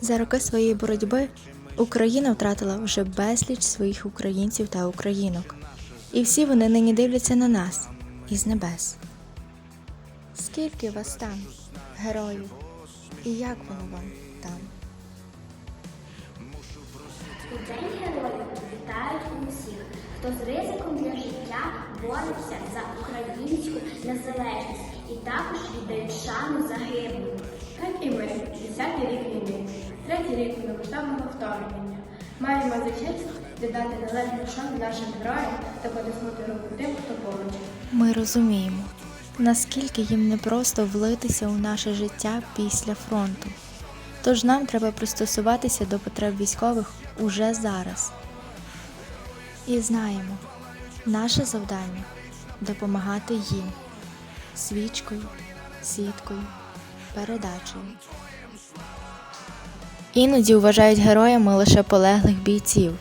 За роки своєї боротьби Україна втратила вже безліч своїх українців та українок. І всі вони нині дивляться на нас із небес. Скільки вас там, героїв, і як воно вам там? У День героїв вітають усіх, хто з ризиком для життя бореться за українську незалежність і також віддають шану загиблим. Вторгнення. Маємо за віддати належну шану нашим героям та потиснути руку тим, хто поруч. Ми розуміємо, наскільки їм непросто влитися у наше життя після фронту. Тож нам треба пристосуватися до потреб військових уже зараз. І знаємо, наше завдання допомагати їм свічкою, сіткою, передачею. Іноді вважають героями лише полеглих бійців.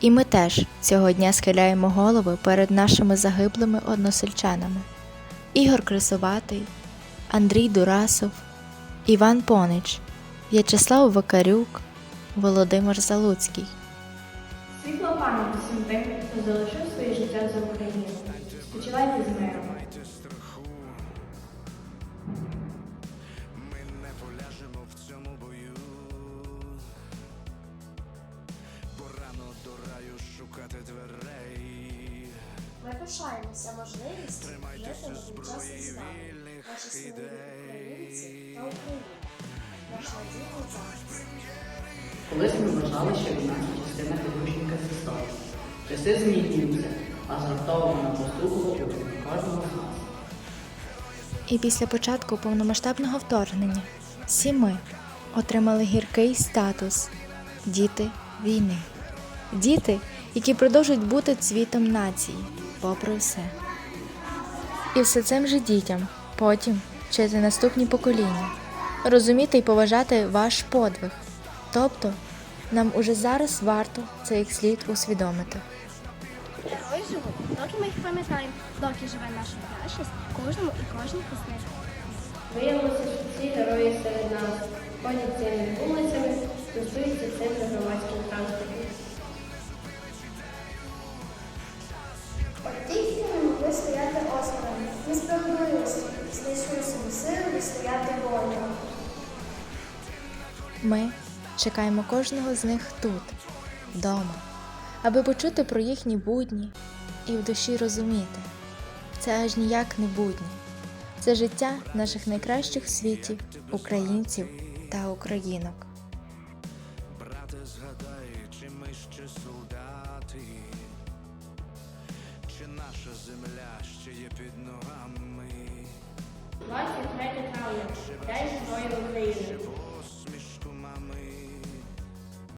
І ми теж цього дня схиляємо голови перед нашими загиблими односельчанами. Ігор Крисоватий, Андрій Дурасов, Іван Понич, В'ячеслав Вакарюк, Володимир Залуцький. Світла пам'ять усім тим, хто залишив своє життя за Україну. Спочивайте з миром. Ми пишаємося можливістю жити на тимчасний стан. Наші сім'ї українці та Україна. Наш надійний захист. Колись ми вважали, що війна це частина підручника з історії. Часи змінюються, а згартована поступова у кожного з нас. І після початку повномасштабного вторгнення всі ми отримали гіркий статус діти війни. Діти, які продовжують бути цвітом нації, попри все. І все цим же дітям потім вчити наступні покоління, розуміти і поважати ваш подвиг. Тобто, нам уже зараз варто це як слід усвідомити. Герої живуть, доки ми їх пам'ятаємо, доки живе наша творчість, кожному і кожній з них. Виявилося, що всі герої серед нас ходять цими вулицями, користуються цим за Ми чекаємо кожного з них тут, вдома, аби почути про їхні будні і в душі розуміти. Це аж ніяк не будні. Це життя наших найкращих в світі українців та українок. Брате, згадай, чи ми ще солдати, чи наша земля ще є під ногами, 23 травня, День Героїв України.